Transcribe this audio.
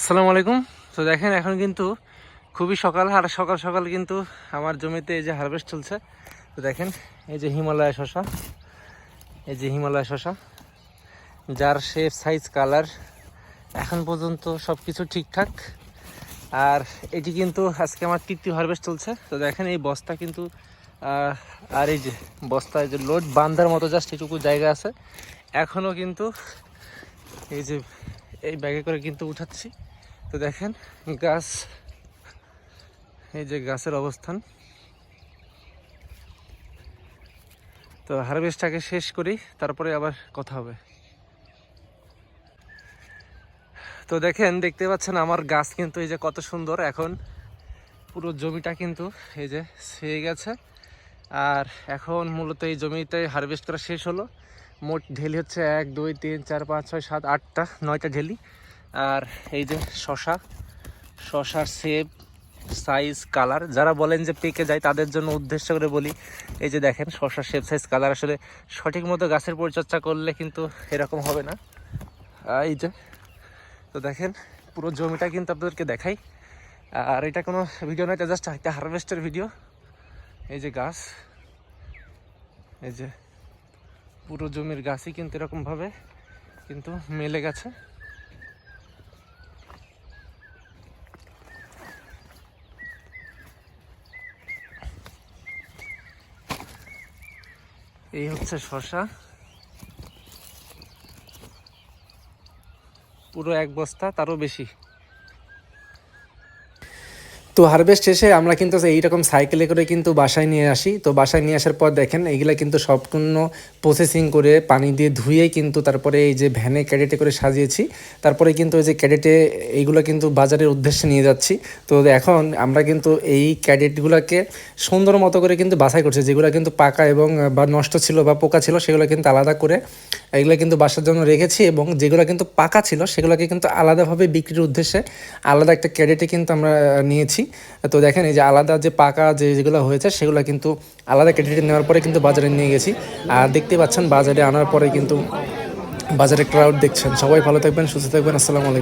আসসালামু আলাইকুম। তো দেখেন, এখন কিন্তু খুবই সকাল, আর সকাল সকাল কিন্তু আমার জমিতে এই যে হারভেস্ট চলছে। তো দেখেন, এই যে হিমালয় শশা, এই যে হিমালয় শশা, যার শেপ সাইজ কালার এখন পর্যন্ত সব কিছু ঠিকঠাক। আর এটি কিন্তু আজকে আমার তৃতীয় হারভেস্ট চলছে। তো দেখেন, এই বস্তা কিন্তু আর এই যে বস্তায় যে লোড বান্ধার মতো জাস্ট এটুকু জায়গা আছে। এখনও কিন্তু এই যে এই ব্যাগে করে কিন্তু উঠাচ্ছি। তো দেখেন, গাছ, এই যে গাছের অবস্থান। তো হারভেস্টটাকে শেষ করি, তারপরে আবার কথা হবে। তো দেখেন, দেখতে পাচ্ছেন আমার গাছ কিন্তু এই যে কত সুন্দর। এখন পুরো জমিটা কিন্তু এই যে ছেয়ে গেছে। আর এখন মূলত এই জমিতে হারভেস্ট করা শেষ হলো। মোট ঢেলি হচ্ছে এক, দুই, তিন, চার, পাঁচ, ছয়, সাত, আটটা, নয়টা ঢেলি। আর এই যে শশা, শশার সেপ সাইজ কালার যারা বলেন যে পেকে যায় তাদের জন্য উদ্দেশ্য করে বলি, এই যে দেখেন শশার শেপ সাইজ কালার আসলে সঠিক মতো গাছের পরিচর্যা করলে কিন্তু এরকম হবে না। এই যে, তো দেখেন, পুরো জমিটা কিন্তু আপনাদেরকে দেখাই। আর এটা কোনো ভিডিও নয়, এটা জাস্ট একটা হারভেস্টের ভিডিও এই যে গাছ, এই যে পুরো জমির গাছই কিন্তু এরকমভাবে কিন্তু মেলে গেছে। এই হচ্ছে শশা পুরো এক বস্তা তারও বেশি। তো হারভেস্ট শেষে আমরা কিন্তু এইরকম সাইকেলে করে কিন্তু বাসায় নিয়ে আসি। তো বাসায় নিয়ে আসার পর দেখেন, এইগুলা কিন্তু সম্পূর্ণ প্রসেসিং করে পানি দিয়ে ধুয়ে কিন্তু তারপরে এই যে ভ্যানে ক্যাডেটে করে সাজিয়েছি। তারপরে কিন্তু এই যে ক্যাডেটে এইগুলো কিন্তু বাজারের উদ্দেশ্যে নিয়ে যাচ্ছি। তো এখন আমরা কিন্তু এই ক্যাডেটগুলোকে সুন্দর মতো করে কিন্তু বাছাই করছি, যেগুলো কিন্তু পাকা এবং বা নষ্ট ছিল বা পোকা ছিল, সেগুলো কিন্তু আলাদা করে এগুলো কিন্তু বাসার জন্য রেখেছি এবং যেগুলো কিন্তু পাকা ছিল, সেগুলোকে কিন্তু আলাদাভাবে বিক্রির উদ্দেশ্যে আলাদা একটা ক্যাডেটে কিন্তু আমরা নিয়েছি। তো দেখেন এই যে আলাদা যে পাকা যে যেগুলো হয়েছে, সেগুলো কিন্তু আলাদা কেটে নেওয়ার পরে কিন্তু বাজারে নিয়ে গেছি। আর দেখতে পাচ্ছেন বাজারে আনার পরে কিন্তু বাজারে ক্রাউড দেখছেন। সবাই ভালো থাকবেন, সুস্থ থাকবেন। আসসালামু আলাইকুম।